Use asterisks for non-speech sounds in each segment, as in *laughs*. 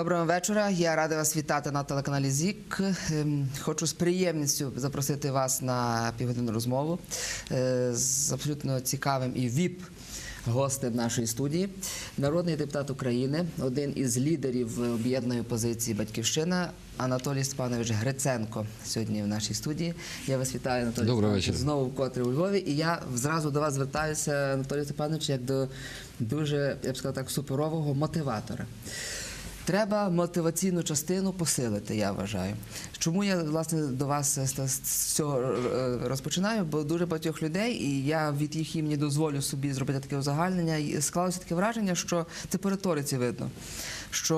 Доброго вечора. Я радий вас вітати на телеканалі ЗІК. Ем, Хочу з приємністю запросити вас на півгодинну розмову е, з абсолютно цікавим і віп. Гостем нашої студії, народний депутат України, один із лідерів об'єднаної позиції Батьківщина Анатолій Степанович Гриценко сьогодні в нашій студії. Я вас вітаю, Анатолій Степанович, знову вкотре у Львові. І я зразу до вас звертаюся, Анатолій Степанович, як до дуже, я б сказав так, суперового мотиватора. Треба мотиваційну частину посилити, я вважаю. Чому я власне до вас з, цього е, розпочинаю? Бо дуже багатьох людей, і я від їх імені дозволю собі зробити таке узагальнення. І склалося таке враження, що це по риториці видно. Що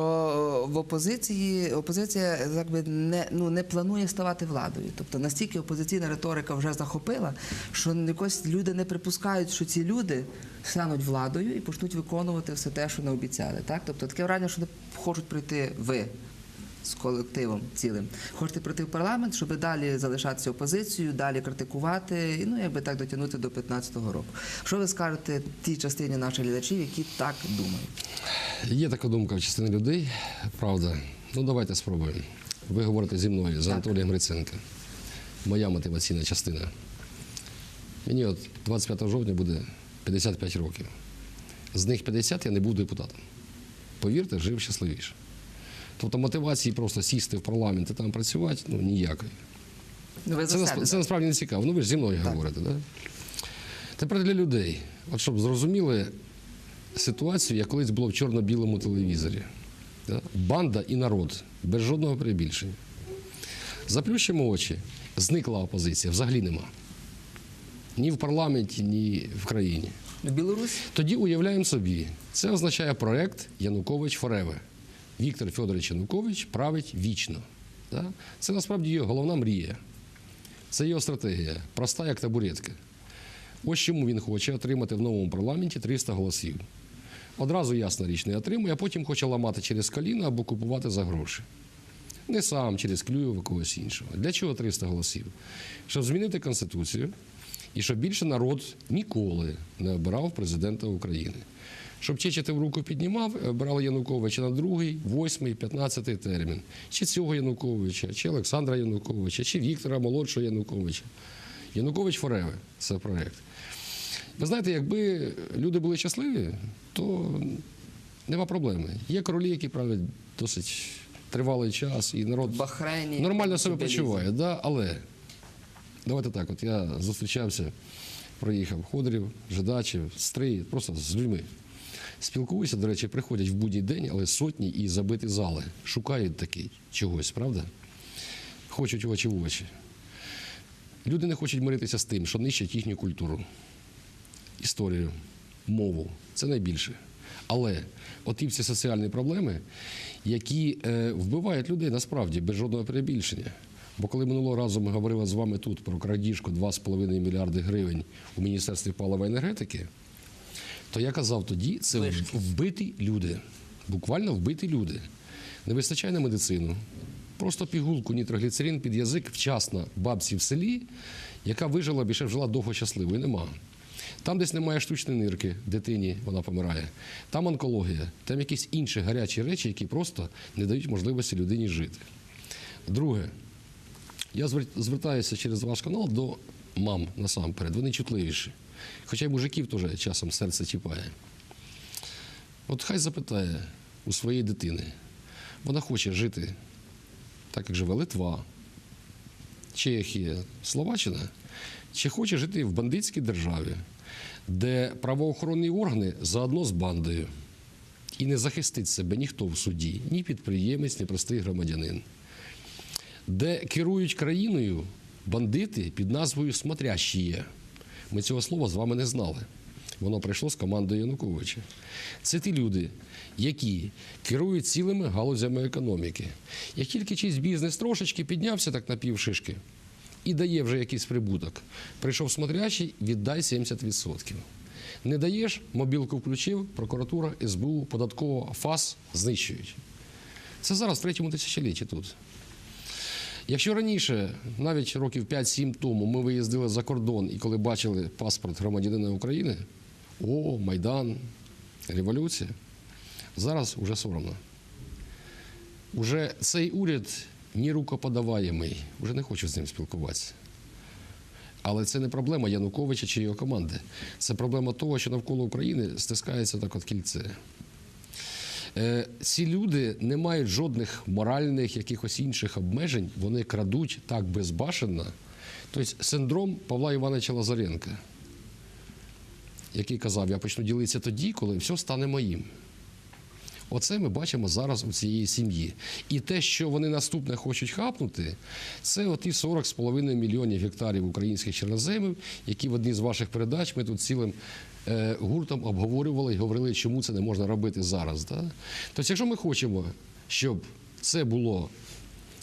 в опозиції опозиція якби не ну не планує ставати владою. Тобто настільки опозиційна риторика вже захопила, що якось люди не припускають, що ці люди стануть владою і почнуть виконувати все те, що не обіцяли. Так, тобто таке враження, що не хочуть прийти ви. З колективом цілим хочете прийти в парламент, щоб далі залишатися опозицією, далі критикувати, і ну якби так дотягнути до 15-го року. Що ви скажете тій частині наших глядачів, які так думають? Є така думка в частини людей, правда. Ну давайте спробуємо. Ви говорите зі мною, з. Анатолієм Гриценко. Моя мотиваційна частина. Мені от 25 жовтня буде 55 років. З них 50 я не був депутатом. Повірте, жив щасливіше. Тобто мотивації просто сісти в парламент і там працювати, ну ніякої. Ви Це, за насп- це насправді не цікаво. Ну ви ж зі мною Так. говорите, да? Тепер для людей. От щоб зрозуміли ситуацію, як колись було в чорно-білому телевізорі. Да? Банда і народ, без жодного перебільшення. Заплющимо очі, зникла опозиція, взагалі нема. Ні в парламенті, ні в країні. Білорусь Тоді уявляємо собі, це означає проект Янукович Фореве. Віктор Федорович Янукович править вічно. Це насправді його головна мрія. Це його стратегія, проста як табуретка. Ось чому він хоче отримати в новому парламенті 300 голосів. Одразу ясна річ не отримує, а потім хоче ламати через коліна або купувати за гроші. Не сам, через Клюєва, когось іншого. Для чого 300 голосів? Щоб змінити Конституцію і щоб більше народ ніколи не обирав президента України. Щоб Чечетов руку піднімав, обирали Януковича на другий, восьмий, п'ятнадцятий термін. Чи цього Януковича, чи Олександра Януковича, чи Віктора молодшого Януковича. Янукович Фореве це проект. Ви знаєте, якби люди були щасливі, то нема проблеми. Є королі, які правлять досить тривалий час, і народ в нормально себе почуває. Да? Але давайте так: от я зустрічався, проїхав Ходорів, Жидачів, Стрий, просто з людьми. Спілкуюся, до речі, приходять в будній день, але сотні і забиті зали. Шукають таки чогось, правда? Хочуть очі в очі. Люди не хочуть миритися з тим, що нищать їхню культуру, історію, мову. Це найбільше. Але оті всі соціальні проблеми, які е, вбивають людей насправді без жодного перебільшення. Бо коли минулого разу ми говорили з вами тут про крадіжку 2,5 мільярди гривень у Міністерстві палива енергетики, то я казав тоді, це Вишки. вбиті люди. Буквально вбиті люди. Не вистачає на медицину. Просто пігулку нітрогліцерин під язик вчасно бабці в селі, яка вижила більше жила довго щасливо, і нема. Там десь немає штучної нирки, дитині вона помирає. Там онкологія, там якісь інші гарячі речі, які просто не дають можливості людині жити. Друге, я звертаюся через ваш канал до мам насамперед. Вони чутливіші. Хоча й мужиків теж часом серце чіпає. От хай запитає у своєї дитини. Вона хоче жити так, як живе Литва, Чехія, Словаччина, чи хоче жити в бандитській державі, де правоохоронні органи заодно з бандою. І не захистить себе ніхто в суді, ні підприємець, ні простий громадянин де керують країною бандити під назвою «смотрящие». Ми цього слова з вами не знали. Воно прийшло з командою Януковича. Це ті люди, які керують цілими галузями економіки. Як тільки чийсь бізнес трошечки піднявся так на півшишки і дає вже якийсь прибуток, прийшов смотрящий, віддай 70%. Не даєш, мобілку включив, прокуратура, СБУ, податкова, ФАС знищують. Це зараз в третьому тисячолітті тут. Якщо раніше, навіть років 5-7 тому, ми виїздили за кордон і коли бачили паспорт громадянина України, о, Майдан, революція, зараз уже соромно. Уже цей уряд ні рукоподаваємий, вже не хочу з ним спілкуватися. Але це не проблема Януковича чи його команди. Це проблема того, що навколо України стискається так от кільце. Е, ці люди не мають жодних моральних, якихось інших обмежень. Вони крадуть так безбашенно. Тобто синдром Павла Івановича Лазаренка, який казав, я почну ділитися тоді, коли все стане моїм. Оце ми бачимо зараз у цієї сім'ї. І те, що вони наступне хочуть хапнути, це оті 40,5 мільйонів гектарів українських чорноземів, які в одній з ваших передач ми тут цілим е, гуртом обговорювали і говорили, чому це не можна робити зараз. Да? Тобто, якщо ми хочемо, щоб це було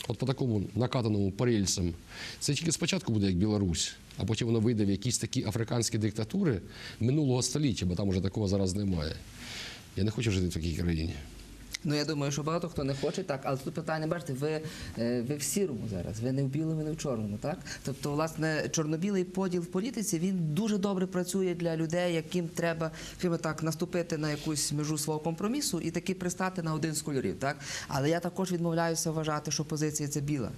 от по такому накатаному по це тільки спочатку буде як Білорусь, а потім воно вийде в якісь такі африканські диктатури минулого століття, бо там уже такого зараз немає. Я не хочу жити в такій країні. Ну я думаю, що багато хто не хоче так, але тут питання, бачите, ви, е, ви в сірому зараз, ви не в білому, не в чорному, так? Тобто, власне, чорно-білий поділ в політиці він дуже добре працює для людей, яким треба, скажімо так, наступити на якусь межу свого компромісу і таки пристати на один з кольорів, так? Але я також відмовляюся вважати, що позиція це біла.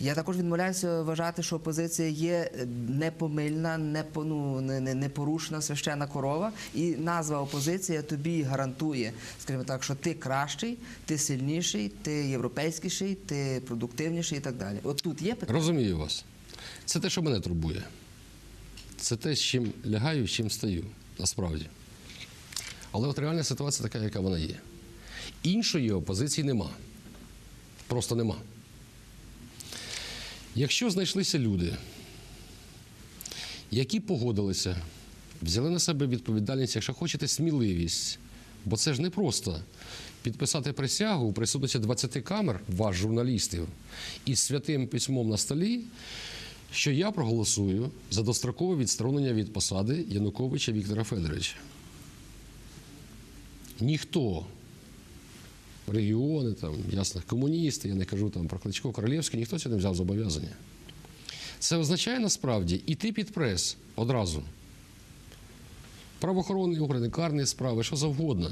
Я також відмовляюся вважати, що опозиція є е, непомильна, непо- ну, не- не- непорушна священна корова, і назва опозиція тобі гарантує, скажімо так, що ти кращий, ти сильніший, ти європейськіший, ти продуктивніший і так далі. От тут є питання. Розумію вас. Це те, що мене турбує. Це те, з чим лягаю, з чим стаю, насправді. Але от реальна ситуація така, яка вона є. Іншої опозиції нема. Просто нема. Якщо знайшлися люди, які погодилися, взяли на себе відповідальність, якщо хочете, сміливість, бо це ж не просто підписати присягу у присутності 20 камер, ваш журналістів, із святим письмом на столі, що я проголосую за дострокове відсторонення від посади Януковича Віктора Федоровича. Ніхто регіони, там, ясно, комуністи, я не кажу там про Кличко Королівський, ніхто цього не взяв зобов'язання. Це означає насправді іти під прес одразу. Правоохоронні органи, карні справи, що завгодно.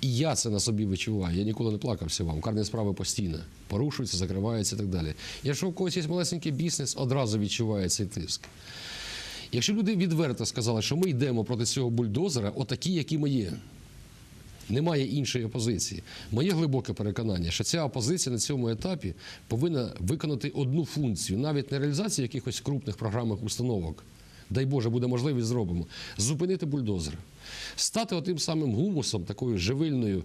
І я це на собі відчуваю. Я ніколи не плакався вам. Карні справи постійно порушуються, закриваються і так далі. Якщо у когось є малесенький бізнес, одразу відчуває цей тиск. Якщо люди відверто сказали, що ми йдемо проти цього бульдозера, отакі, які ми є. Немає іншої опозиції. Моє глибоке переконання, що ця опозиція на цьому етапі повинна виконати одну функцію, навіть не реалізацію якихось крупних програмних установок. Дай Боже, буде можливість зробимо. Зупинити бульдозер. Стати отим самим гумусом, такою живильною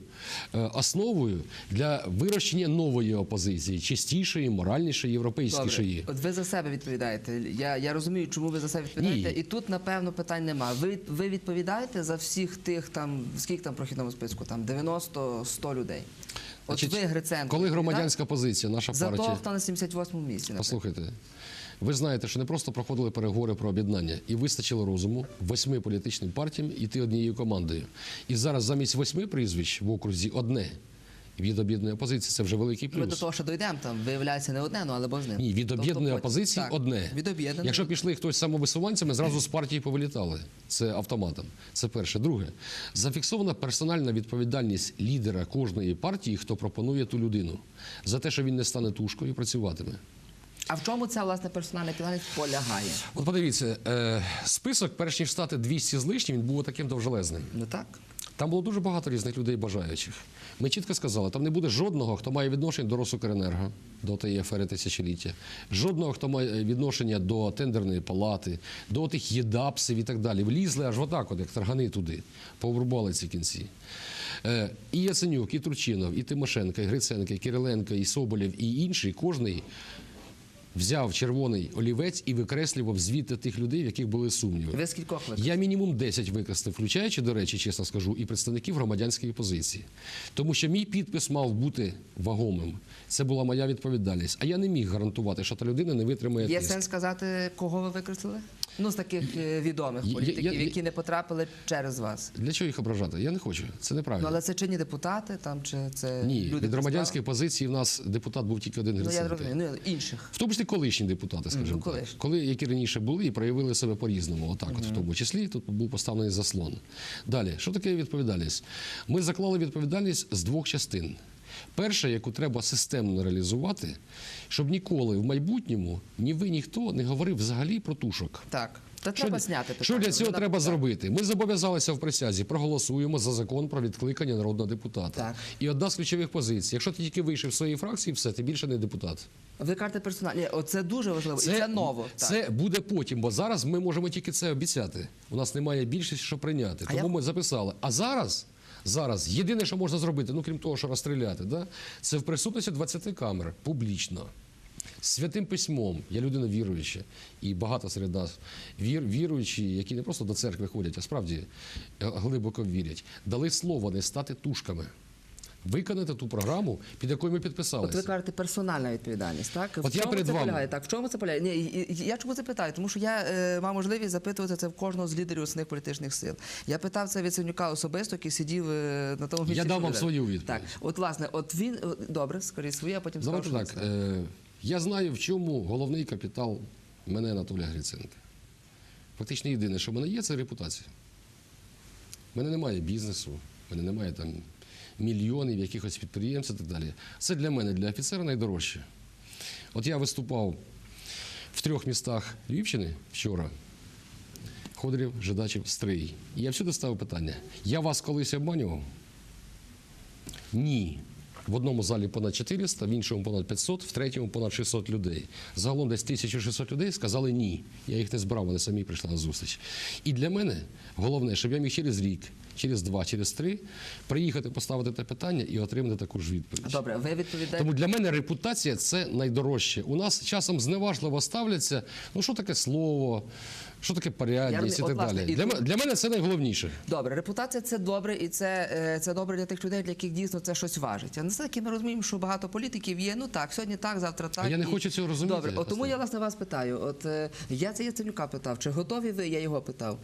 е, основою для вирощення нової опозиції, чистішої, моральнішої, європейськішої. От ви за себе відповідаєте. Я, я розумію, чому ви за себе відповідаєте. Ні. І тут, напевно, питань нема. Ви, ви відповідаєте за всіх тих там, скільки там прохідному списку? Там 90-100 людей. От Значить, ви, Гриценко, Коли громадянська позиція, наша за партія. того, хто на 78-му місці. наприклад. Послухайте, ви знаєте, що не просто проходили переговори про об'єднання, і вистачило розуму восьми політичним партіям іти однією командою. І зараз замість восьми прізвищ в окрузі одне від об'єднаної опозиції. Це вже великий плюс. Ми до того, що дійдемо, там виявляється не одне, ну але ним. Ні, від Тобто об'єднаної опозиції Так, одне. Від об'єднаної. Якщо пішли хтось самовисуванцями, зразу з партії повилітали. Це автоматом. Це перше. Друге, зафіксована персональна відповідальність лідера кожної партії, хто пропонує ту людину, за те, що він не стане тушкою і працюватиме. А в чому ця власне персональна відповідальність полягає? От подивіться, е, список, перш ніж стати 200 з лишнім, він був таким довжелезним. Ну так. Там було дуже багато різних людей бажаючих. Ми чітко сказали, там не буде жодного, хто має відношення до Росукренерго, до тієї афери тисячоліття, жодного, хто має відношення до тендерної палати, до тих єдапсів і так далі. Влізли аж отак, от, як таргани туди, пообрубали ці кінці. Е, і Яценюк, і Турчинов, і Тимошенко, і Гриценко, і Кириленко, і Соболєв, і інші, кожний взяв червоний олівець і викреслював звідти тих людей, в яких були сумніви. Ви скількох? Я мінімум 10 викреслив, включаючи, до речі, чесно скажу, і представників громадянської позиції. Тому що мій підпис мав бути вагомим. Це була моя відповідальність. А я не міг гарантувати, що та людина не витримає Є тиск. сенс сказати, кого ви викреслили? Ну, з таких е, відомих Я- політиків, я- які не потрапили через вас. Для чого їх ображати? Я не хочу. Це Ну, неправильно. але це чинні депутати там чи це Ні, люди від громадянської позиції в нас депутат був тільки один? Ну я Гриценко. розумію. Ну інших. В тому числі колишні депутати, скажімо ну, так. колишні. Коли які раніше були і проявили себе по-різному, отак, от в тому числі тут був поставлений заслон. Далі, що таке відповідальність? Ми заклали відповідальність з двох частин. Перша, яку треба системно реалізувати, щоб ніколи в майбутньому ні ви, ніхто не говорив взагалі про тушок. Так. Та Що, треба зняти питання. що для цього треба так. зробити? Ми зобов'язалися в присязі, проголосуємо за закон про відкликання народного депутата. Так. І одна з ключових позицій: якщо ти тільки вийшов з своєї фракції, все, ти більше не депутат. Ви кажете персонально. Ні, Оце дуже важливо. І це ново. Так. Це буде потім, бо зараз ми можемо тільки це обіцяти. У нас немає більшості, що прийняти. А Тому я- ми записали. А зараз, зараз єдине, що можна зробити, ну крім того, що розстріляти, да, це в присутності 20 камер публічно. Святим письмом, я людина віруюча, і багато серед нас вір, віруючі, які не просто до церкви ходять, а справді е, глибоко вірять, дали слово не стати тушками, виконати ту програму, під якою ми підписалися. От ви кажете персональна відповідальність, так? От в я чому перед це вами. полягає? Так, в чому це полягає? Ні, я чому це питаю? Тому що я е, мав можливість запитувати це в кожного з лідерів основних політичних сил. Я питав це від Синюка особисто, який сидів е, на тому місці. Я дам вам свою відповідь. Так, от власне, от він е, добре, скажіть своє, а потім Давайте скажу. так. що. Е, я знаю, в чому головний капітал мене Анатолія Гриценка. Фактично єдине, що в мене є, це репутація. У мене немає бізнесу, в мене немає там мільйонів якихось підприємств і так далі. Це для мене, для офіцера найдорожче. От я виступав в трьох містах Львівщини вчора. Ходорів, Жидачів, Стрий. І я всюди ставив питання: я вас колись обманював? Ні. В одному залі понад 400, в іншому понад 500, в третьому понад 600 людей. Загалом десь 1600 людей сказали ні. Я їх не збирав, вони самі прийшли на зустріч. І для мене головне, щоб я міг через рік, через два, через три приїхати, поставити те питання і отримати таку ж відповідь. Добре, ви відповідаєте. Тому для мене репутація це найдорожче. У нас часом зневажливо ставляться. Ну що таке слово, що таке порядність Я і так власне, далі. і Для, мене- для мене це найголовніше. Добре, репутація це добре, і це, е, це добре для тих людей, для яких дійсно це щось важить. А не таки ми розуміємо, що багато політиків є. Ну так, сьогодні так, завтра так. А я не і- хочу цього розуміти, Добре, от тому я власне вас питаю. От е, я це Яценюка питав, чи готові ви? Я його питав.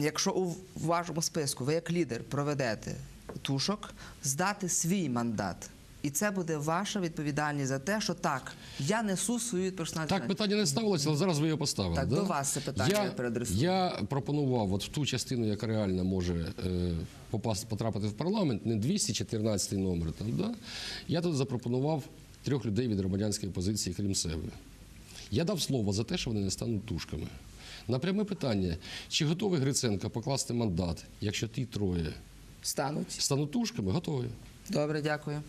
Якщо у вашому списку ви як лідер проведете тушок, здати свій мандат. І це буде ваша відповідальність за те, що так, я несу свою персональну Так питання не ставилося, але зараз ви його поставили. Так, да? до вас це питання я, переадресую. я пропонував от в ту частину, яка реально може е, попасти, потрапити в парламент, не 214 номер. Там, да? Я тут запропонував трьох людей від громадянської опозиції, крім себе. Я дав слово за те, що вони не стануть тушками. На пряме питання, чи готовий Гриценко покласти мандат, якщо ті троє стануть. стануть тушками, готові. Добре, дякую.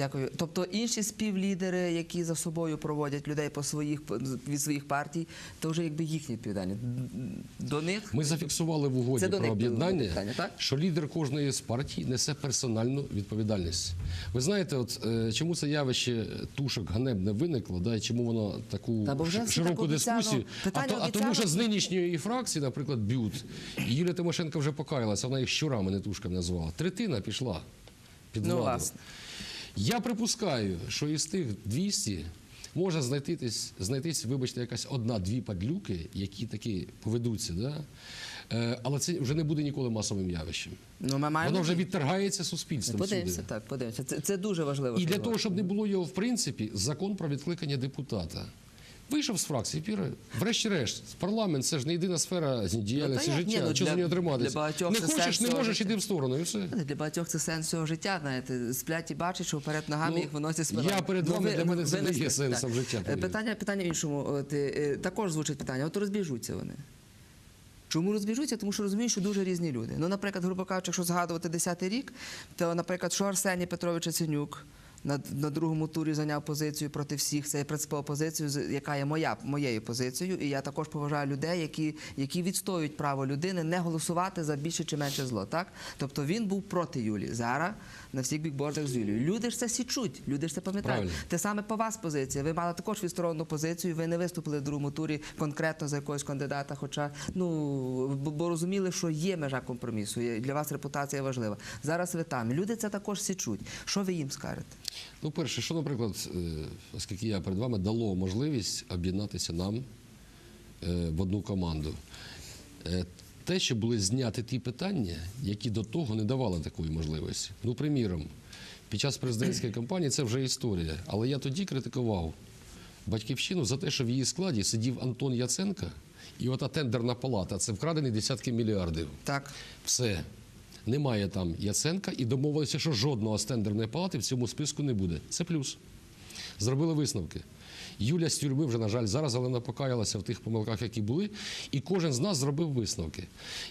Дякую. Тобто інші співлідери, які за собою проводять людей по своїх від своїх партій, то вже якби їхні відповідальність. До них Ми зафіксували в угоді про об'єднання, що лідер кожної з партій несе персональну відповідальність. Ви знаєте, от е, чому це явище тушок ганебне виникло, да, і чому воно таку Та вже широку дискусію? А, то, а тому, що з нинішньої фракції, наприклад, б'ют, Юлія Тимошенко вже покаялася, вона їх щурами, не тушками назвала. Третина пішла під Ну, владу. власне. Я припускаю, що із тих 200 може знайтись, знайтись, вибачте, якась одна-дві падлюки, які такі поведуться. Да? Е, але це вже не буде ніколи масовим явищем. ну ми маємо Воно вже відторгається суспільством. подивимося. сюди. Так, подивимося. Це, це дуже важливо. І для того, щоб не було його в принципі, закон про відкликання депутата. Вийшов з фракції, піре. Врешті-решт, парламент це ж не єдина сфера діяльності Ну, життя. Ні, ну, Що для- за нього триматися? для Не хочеш, не можеш, іди в сторону, і все. Для багатьох це сенс цього життя, знаєте, сплять і бачать, що перед ногами Ну, їх виносять спина. я перед вами, для мене це не є сенсом життя, Е. Питання, питання в іншому. От, е, е, також звучить питання. От розбіжуться вони. Чому розбіжуться? Тому що розуміють, що дуже різні люди. Ну, наприклад, грубо кажучи, якщо згадувати 10-й рік, то, наприклад, що Арсеній Петрович Яценюк на, на другому турі зайняв позицію проти всіх, це принципова позиція, яка є моя, моєю позицією. І я також поважаю людей, які, які відстоюють право людини не голосувати за більше чи менше зло. Так? Тобто він був проти Юлії. Зараз на всіх бікбордах з Юлією. Люди ж це січуть, люди ж це пам'ятають. Те саме по вас позиція. Ви мали також відсторонену позицію. Ви не виступили в другому турі конкретно за якогось кандидата. Хоча ну бо, бо розуміли, що є межа компромісу. Для вас репутація важлива. Зараз ви там. Люди це також січуть. Що ви їм скажете? Ну, перше, що, наприклад, е, оскільки я перед вами дало можливість об'єднатися нам е, в одну команду. Е, Те, що були зняти ті питання, які до того не давали такої можливості. Ну, приміром, під час президентської кампанії це вже історія. Але я тоді критикував батьківщину за те, що в її складі сидів Антон Яценко, і ота тендерна палата це вкрадені десятки мільярдів. Так. Все. Немає там Яценка і домовилися, що жодного з тендерної палати в цьому списку не буде. Це плюс. Зробили висновки. Юля з тюрми вже, на жаль, зараз, але вона покаялася в тих помилках, які були, і кожен з нас зробив висновки.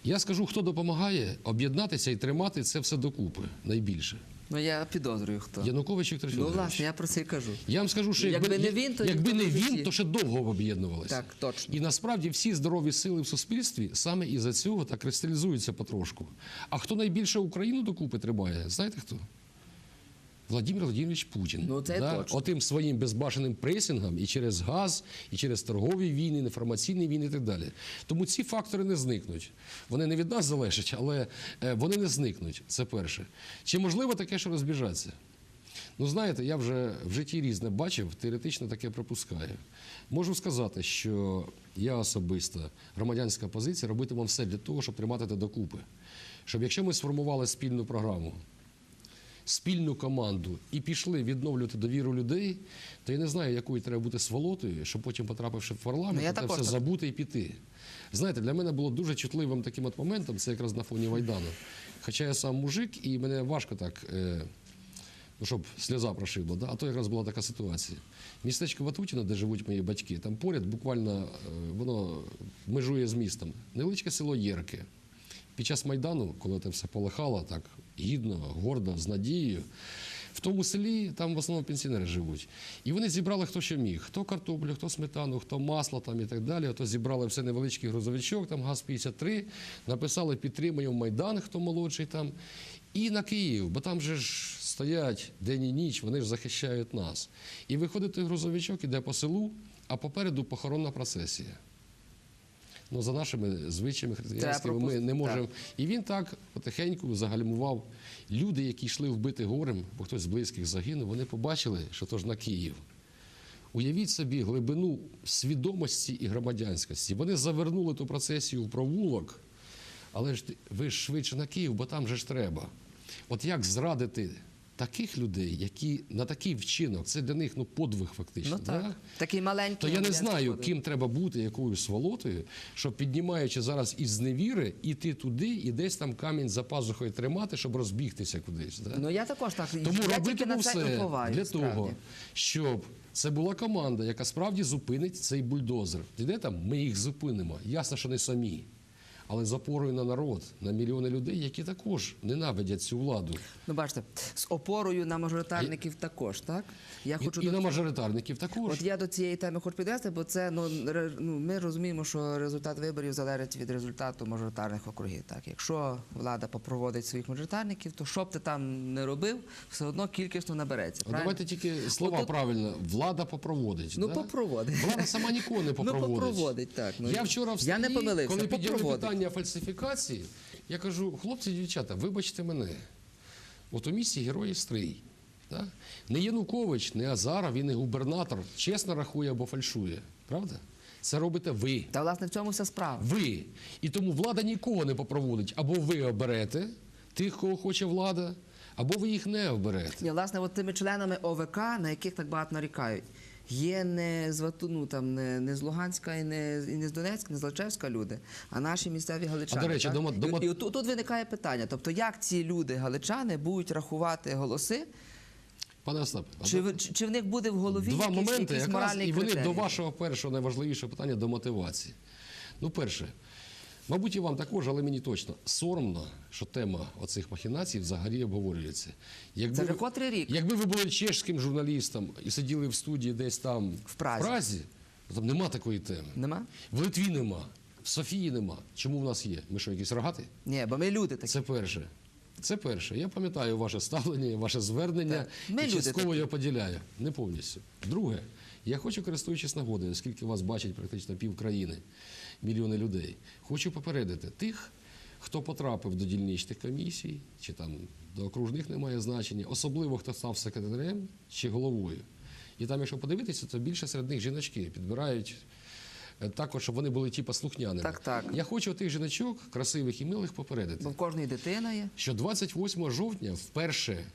Я скажу, хто допомагає об'єднатися і тримати це все докупи найбільше. Ну я підозрюю, хто. Янукович Віктор Ну, власне, я про це і кажу. Я вам скажу, що якби, Якби не він, то якби не він, то ще довго б об'єднувалися. Так, точно. І насправді всі здорові сили в суспільстві саме із-за цього так кристалізуються потрошку. А хто найбільше Україну докупи тримає, знаєте хто? Владимир Владимирович Путін. Ну, це точно. Отим своїм безбашеним пресингом і через газ, і через торгові війни, інформаційні війни і так далі. Тому ці фактори не зникнуть. Вони не від нас залежать, але е, вони не зникнуть. Це перше. Чи можливо таке, що розбіжаться? Ну, знаєте, я вже в житті різне бачив, теоретично таке пропускаю. Можу сказати, що я особисто, громадянська позиція, робитиму все для того, щоб тримати це докупи. Щоб якщо ми сформували спільну програму, спільну команду і пішли відновлювати довіру людей, то я не знаю, якою треба бути сволотою, щоб потім, потрапивши в парламент, Ну, це все так. забути і піти. Знаєте, для мене було дуже чутливим таким от моментом, це якраз на фоні Майдану. Хоча я сам мужик, і мене важко так. Е, Ну, щоб сльоза прошибла, да? а то якраз була така ситуація. Містечко Ватутіно, де живуть мої батьки, там поряд буквально е, воно межує з містом. Невеличке село Єрки. Під час Майдану, коли це все полихало так гідно, гордо, з надією, в тому селі там в основному пенсіонери живуть. І вони зібрали хто що міг. Хто картоплю, хто сметану, хто масло там і так далі. Ото зібрали все невеличкий грузовичок, там ГАЗ-53, написали підтримуємо Майдан, хто молодший там. І на Київ, бо там же ж стоять день і ніч, вони ж захищають нас. І виходить той грузовичок, іде по селу, а попереду похоронна процесія. Ну, за нашими звичаями християнськими ми не можемо. І він так потихеньку загальмував. Люди, які йшли вбити горем, бо хтось з близьких загинув, вони побачили, що то ж на Київ. Уявіть собі глибину свідомості і громадянськості. Вони завернули ту процесію в провулок, але ж ви ж швидше на Київ, бо там же ж треба. От як зрадити таких людей, які на такий вчинок, це для них ну, подвиг фактично. Ну так. да? Такий маленький. То я не знаю, подвиг. ким треба бути, якою сволотою, щоб піднімаючи зараз із невіри, іти туди і десь там камінь за пазухою тримати, щоб розбігтися кудись. Да? Ну я також так. Тому я робитиму на це все уповаю, для справді. того, щоб це була команда, яка справді зупинить цей бульдозер. Де там ми їх зупинимо? Ясно, що не самі. Але з опорою на народ, на мільйони людей, які також ненавидять цю владу. Ну, бачите, з опорою на мажоритарників також, так? Я І, хочу і до на мажоритарників також. От я до цієї теми хочу підвести, бо це ну, ну ми розуміємо, що результат виборів залежить від результату мажоритарних округів. Так, якщо влада попроводить своїх мажоритарників, то що б ти там не робив, все одно кількісно набереться. Правильно? давайте тільки слова Отут- правильно. Влада попроводить. Ну, да? попроводить. Влада сама нікого не *laughs* Ну, попроводить. попроводить, так. Ну, я вчора в я не помилився, коли підняли попроводить. Питання фальсифікації, я кажу, хлопці, дівчата, вибачте мене. От у місті Герої Стрий. Да? Не Янукович, не Азаров і не губернатор чесно рахує або фальшує. Правда? Це робите ви. Та власне в цьому вся справа. Ви. І тому влада нікого не попроводить. Або ви оберете тих, кого хоче влада, або ви їх не оберете. Ні, власне, от тими членами ОВК, на яких так багато нарікають, є не з ну, там, не, не з Луганська і не, і не з Донецька, не з Лачевська люди, а наші місцеві галичани. А, до речі, так? дома- дома- І, і тут, тут виникає питання: тобто, як ці люди, галичани, будуть рахувати голоси, Пане Остап, чи, чи, чи в них буде в голові Два якісь, моменти, якісь якраз, і вони до вашого першого найважливішого питання до мотивації. Ну, перше, мабуть, і вам також, але мені точно соромно, що тема оцих махінацій взагалі обговорюється. Якби, Це вже котрий рік? Якби ви були чешським журналістом і сиділи в студії десь там В Празі. то там нема такої теми. Нема? В Литві нема, в Софії нема. Чому в нас є? Ми що, якісь рогати? Ні, бо ми люди такі. Це перше. Це перше. Я пам'ятаю ваше ставлення, ваше звернення. Ми і частково я поділяю. Не повністю. Друге, я хочу, користуючись нагодою, оскільки вас бачить практично пів країни, мільйони людей, хочу попередити тих, хто потрапив до дільничних комісій, чи там до окружних немає значення, особливо хто став секретарем чи головою. І там, якщо подивитися, то більше серед них жіночки підбирають. е, Також, щоб вони були типа слухняними. Так, так. Я хочу тих жіночок, красивих і милих, попередити Бо в кожної дитина є. що 28 жовтня вперше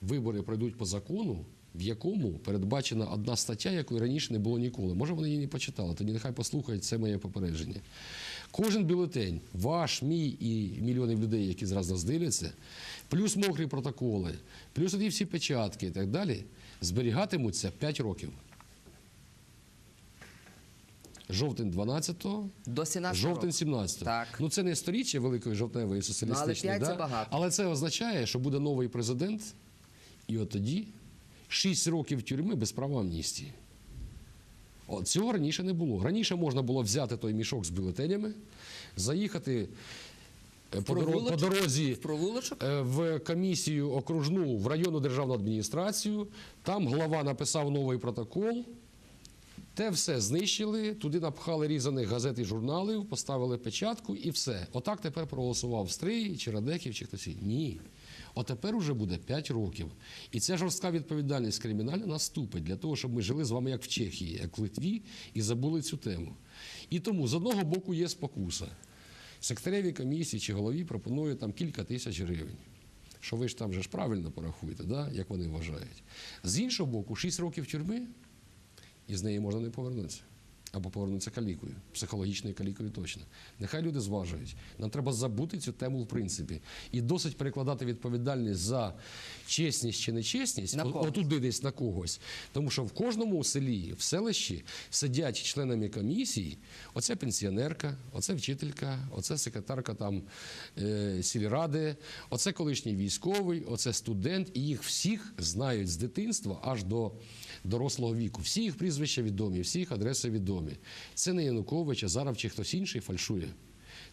вибори пройдуть по закону, в якому передбачена одна стаття, якої раніше не було ніколи. Може, вони її не почитали, тоді нехай послухають це моє попередження. Кожен бюлетень, ваш, мій і мільйонів людей, які зараз нас дивляться, плюс мокрі протоколи, плюс тоді всі печатки і так далі, зберігатимуться 5 років. Жовтень 12-го, До 17 жовтень 17-го. Так. Ну це не сторіччя Великої жовтневої соціалістичної, п'ять це да? багато. але це означає, що буде новий президент, і от тоді 6 років тюрми без права амністії. От, цього раніше не було. Раніше можна було взяти той мішок з бюлетенями, заїхати е, по, дорозі В провулочок? е, в комісію окружну в районну державну адміністрацію. Там глава написав новий протокол. Те все знищили, туди напхали різаних газет і журналів, поставили печатку і все. Отак тепер проголосував Стрий, чи Радеків, чи хтось. Ні. Отепер уже буде 5 років. І ця жорстка відповідальність кримінальна наступить для того, щоб ми жили з вами як в Чехії, як в Литві, і забули цю тему. І тому з одного боку є спокуса. Секретареві комісії чи голові пропонує там кілька тисяч гривень. Що ви ж там вже ж правильно порахуєте, да? як вони вважають. З іншого боку, 6 років тюрми і з неї можна не повернутися. Або повернутися калікою, психологічною калікою точно. Нехай люди зважують. Нам треба забути цю тему в принципі. І досить перекладати відповідальність за чесність чи нечесність На отуди десь на когось. Тому що в кожному селі, в селищі сидять членами комісії, оце пенсіонерка, оце вчителька, оце секретарка там е, сільради, оце колишній військовий, оце студент, і їх всіх знають з дитинства аж до дорослого віку. Всі їх прізвища відомі, всі їх адреси відомі. Це не Янукович, а зараз чи хтось інший фальшує.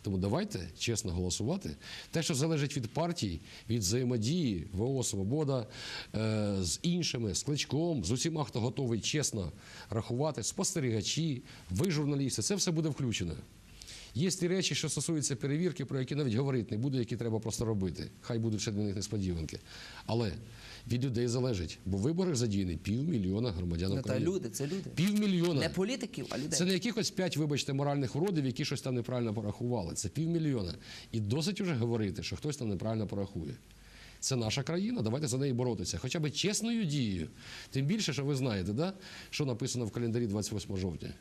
Тому давайте чесно голосувати. Те, що залежить від партій, від взаємодії ВО Свобода е, з іншими, з кличком, з усіма, хто готовий чесно рахувати, спостерігачі, ви журналісти, це все буде включено. Є ті речі, що стосуються перевірки, про які навіть говорити не буду, які треба просто робити. Хай будуть ще для них несподіванки. Але від людей залежить, бо в виборах задіяні півмільйона громадян Ну, та люди, це люди. Півмільйона. Не політиків, а людей. Це не якихось п'ять, вибачте, моральних уродів, які щось там неправильно порахували. Це півмільйона. І досить уже говорити, що хтось там неправильно порахує. Це наша країна, давайте за неї боротися. Хоча б чесною дією. Тим більше, що ви знаєте, да? що написано в календарі 28 жовтня.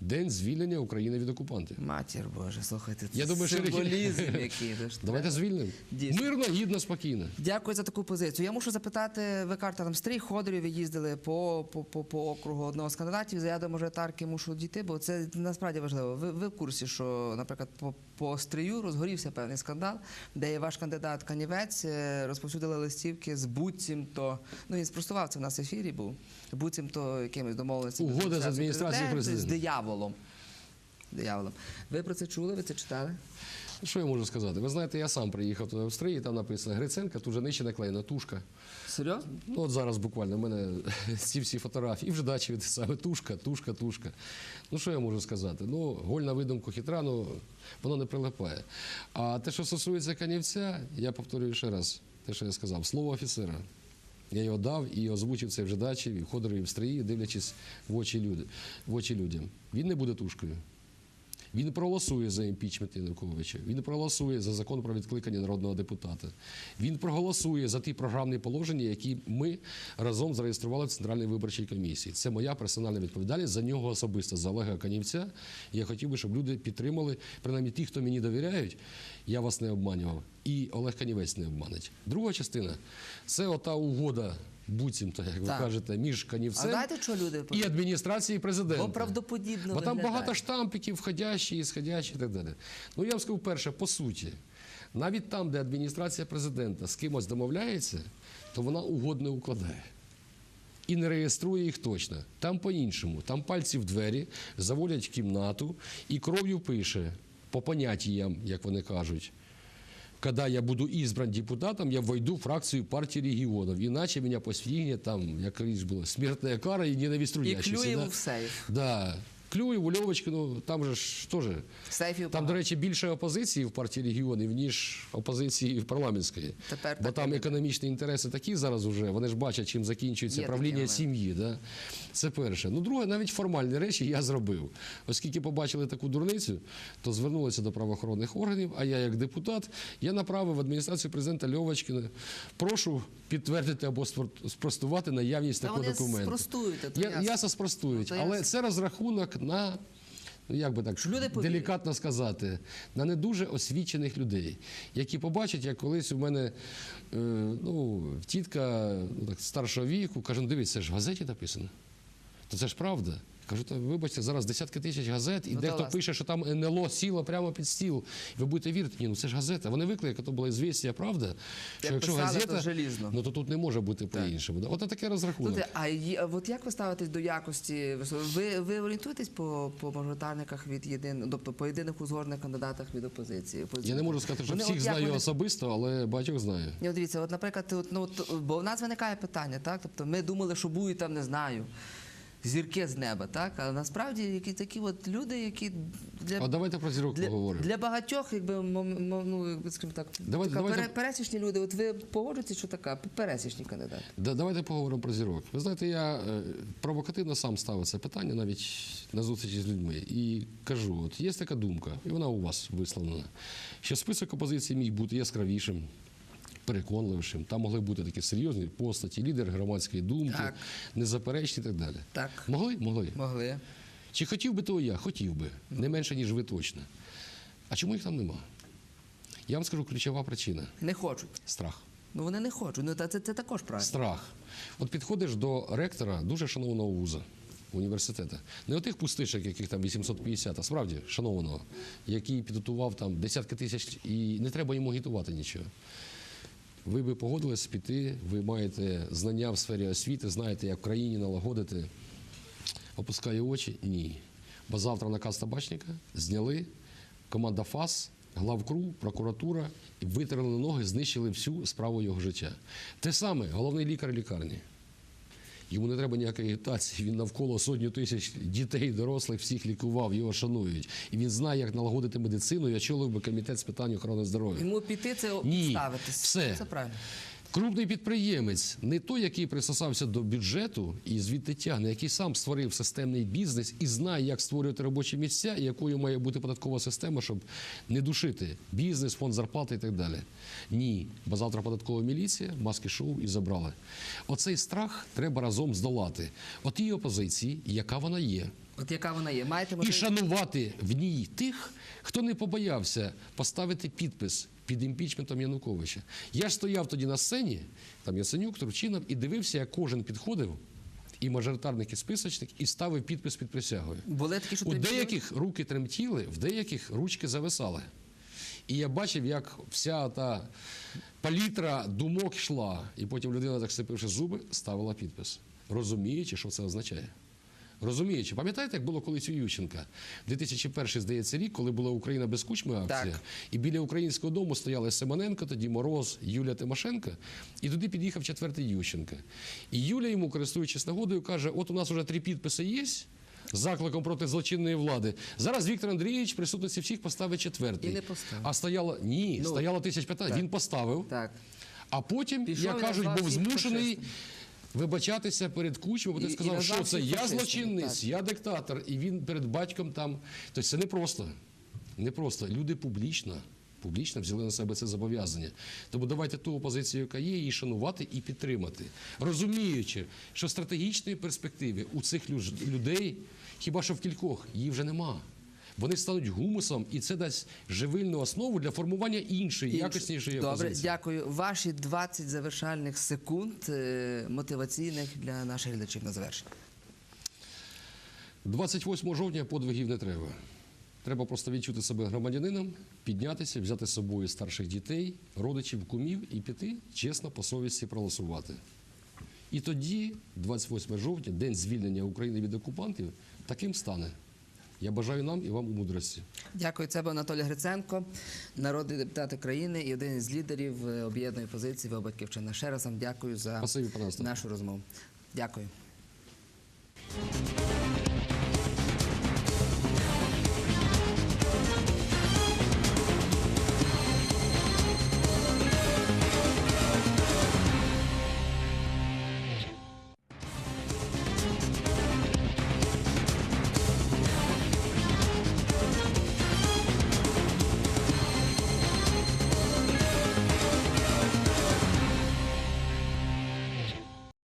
День звільнення України від окупантів. Матір Боже, слухайте, це Я думаю, що символізм *laughs* який. Давайте звільнимо. Дійсно. Мирно, гідно, спокійно. Дякую за таку позицію. Я мушу запитати, ви кажете, там стрій ходорів ви їздили по, по, по, по округу одного з кандидатів. Я до мажоритарки мушу дійти, бо це насправді важливо. Ви, ви в курсі, що, наприклад, по, по стрію розгорівся певний скандал, де є ваш кандидат Канівець, е, розповсюдили листівки з буцімто. Ну він спростував це в нас в ефірі. Був буцімто якимось домовленостями Угода з адміністрацією з президента. Дияволом. Дияволом. Ви про це чули? Ви це читали? Що я можу сказати? Ви знаєте, я сам приїхав туди в Австрії, там написано Гриценка, тут вже нижче наклеєна тушка. Серйозно? Ну, от зараз буквально в мене *laughs* ці всі фотографії. І в Ждачеві те саме тушка, тушка, тушка. Ну, що я можу сказати? Ну, голь на видумку хитра, ну, воно не прилипає. А те, що стосується канівця, я повторюю ще раз те, що я сказав, слово офіцера. Я його дав і озвучив це в Ждачеві, в в Стрії, дивлячись в очі, люди, в очі людям. Він не буде тушкою. Він проголосує за імпічмент Януковича. Він проголосує за закон про відкликання народного депутата. Він проголосує за ті програмні положення, які ми разом зареєстрували в Центральній виборчій комісії. Це моя персональна відповідальність за нього особисто, за Олега Канівця. Я хотів би, щоб люди підтримали, принаймні ті, хто мені довіряють. Я вас не обманював. І Олег Канівець не обманить. Друга частина це ота угода. Буцімто, як ви Так. кажете, між А Канівцем знаєте, що люди і адміністрацією президента. Бо правдоподібно Бо там виглядає. багато штампиків, входящі, ісходящі і так далі. Ну я вам скажу перше, по суті, навіть там, де адміністрація президента з кимось домовляється, то вона угод не укладає. І не реєструє їх точно. Там по-іншому. Там пальці в двері, заводять в кімнату і кров'ю пише по поняттям, як вони кажуть. Когда я буду избран депутатом, я войду в фракцию партии регионов. Иначе меня постигнет там, як колись було, смертная кара і ненависть трудящихся. клює да? в сейф. Да. Клюєв, Льовочки, ну там же ж теж. Сейфів Там, до речі, більше опозиції в партії регіонів, ніж опозиції в парламентської. Тепер Бо там економічні інтереси такі зараз вже, вони ж бачать, чим закінчується Є правління сім'ї. Да? Це перше. Ну, друге, навіть формальні речі я зробив. Оскільки побачили таку дурницю, то звернулися до правоохоронних органів, а я, як депутат, я направив в адміністрацію президента Льовочкіна. Прошу підтвердити або спростувати наявність такого документу. Я, ясно спростують, але це розрахунок на ну, як би так люди делікатно сказати, на не дуже освічених людей, які побачать, як колись у мене е, ну, тітка ну, так, старшого віку каже: ну дивись, це ж в газеті написано. То це ж правда. Кажу, та вибачте, зараз десятки тисяч газет, і Ну, дехто пише, що там НЛО сіло прямо під стіл. Ви будете вірити, ні, ну це ж газета. Вони викликали, то була звістя, правда, що Як якщо писали, то желізно. ну то тут не може бути по-іншому. Да? От таке розрахунок. Слухайте, а є- от як ви ставитесь до якості? Ви, ви орієнтуєтесь по, по мажоритарниках від єдин, тобто по єдиних узгоджених кандидатах від опозиції? Я не можу сказати, що Вони всіх от як знаю вони- особисто, але багатьох знаю. Ні, от дивіться, от, наприклад, от, ну, от, бо в нас виникає питання, так? Тобто ми думали, що будуть там, не знаю, зірки з неба, так? Але насправді які такі от люди, які для, А давайте про зірок для, поговоримо. для багатьох, якби ну, якби, скажімо так, Давайте- така давайте- пересічні люди. От ви погоджуєтеся, що така пересічні кандидати? Да, давайте поговоримо про зірок. Ви знаєте, я е, провокативно сам ставив це питання навіть на зустрічі з людьми. І кажу: от є така думка, і вона у вас висловлена, що список опозиції міг бути яскравішим. Переконливішим, там могли бути такі серйозні постаті, лідер громадської думки, Так. незаперечні і так далі. Так. Могли? Могли. Могли. Чи хотів би того я? Хотів би. Не менше, ніж ви точно. А чому їх там нема? Я вам скажу ключова причина Не хочуть. страх. Ну вони не хочуть. Ну та це, це також правильно. Страх. От підходиш до ректора дуже шанованого вуза, університету. Не отих пустишок, яких там 850, а справді шанованого, який підготував там десятки тисяч, і не треба йому агітувати нічого. Ви би погодились піти, ви маєте знання в сфері освіти, знаєте, як в країні налагодити. Опускає очі? Ні. Бо завтра наказ табачника зняли, команда ФАС, главкру, прокуратура витерли ноги, знищили всю справу його життя. Те саме, головний лікар лікарні. Йому не треба ніякої агітації. Він навколо сотні тисяч дітей, дорослих, всіх лікував, його шанують. І він знає, як налагодити медицину. Я чоловік би комітет з питань охорони здоров'я. Йому піти це Ні, все. Це правильно. Крупний підприємець, не той, який присосався до бюджету і звідти тягне, який сам створив системний бізнес і знає, як створювати робочі місця, і якою має бути податкова система, щоб не душити бізнес, фонд зарплати і так далі. Ні, бо завтра податкова міліція, маски шоу і забрали. Оцей страх треба разом здолати. От її опозиції, яка вона є, От яка вона є? Маєте і шанувати в ній тих, хто не побоявся поставити підпис під імпічментом Януковича. Я ж стояв тоді на сцені, там Яценюк, Турчинов, і дивився, як кожен підходив, і мажоритарник, і списочник, і ставив підпис під присягою. Були такі, що У деяких руки тремтіли, в деяких ручки зависали. І я бачив, як вся та палітра думок йшла, і потім людина, так сцепивши зуби, ставила підпис, розуміючи, що це означає. Розуміючи, пам'ятаєте, як було колись у Ющенка? 2001, здається, рік, коли була Україна без кучми акція, Так. і біля українського дому стояли Семененко, тоді Мороз, Юлія Тимошенко, і туди під'їхав четвертий Ющенка. І Юля йому, користуючись нагодою, каже: от у нас вже три підписи є. Закликом проти злочинної влади. Зараз Віктор Андрійович присутності всіх поставить четвертий. І не поставив. А стояло ні, Ну, стояло тисяч питань. Він поставив. Так. А потім, Пішов як кажуть, був змушений фашистами. Вибачатися перед кучмом, бо ти сказав, що це я злочинець, так. я диктатор, і він перед батьком там. Тобто це не просто. Не просто. Люди публічно. Публічно взяли на себе це зобов'язання. Тому давайте ту опозицію, яка є, її шанувати і підтримати. Розуміючи, що стратегічної перспективи у цих людей, хіба що в кількох, її вже нема. Вони стануть гумусом, і це дасть живильну основу для формування іншої, якіснішої Добре, опозиції. дякую. Ваші 20 завершальних секунд е, мотиваційних для наших глядачів на завершення. 28 жовтня подвигів не треба. Треба просто відчути себе громадянином, піднятися, взяти з собою старших дітей, родичів, кумів і піти чесно по совісті проголосувати. І тоді, 28 жовтня, день звільнення України від окупантів, таким стане. Я бажаю нам і вам у мудрості. Дякую. Це був Анатолій Гриценко, народний депутат України і один із лідерів е, об'єднаної позиції «Ви Батьківщина». Ще раз вам дякую за Спасибі, нашу розмову. Дякую.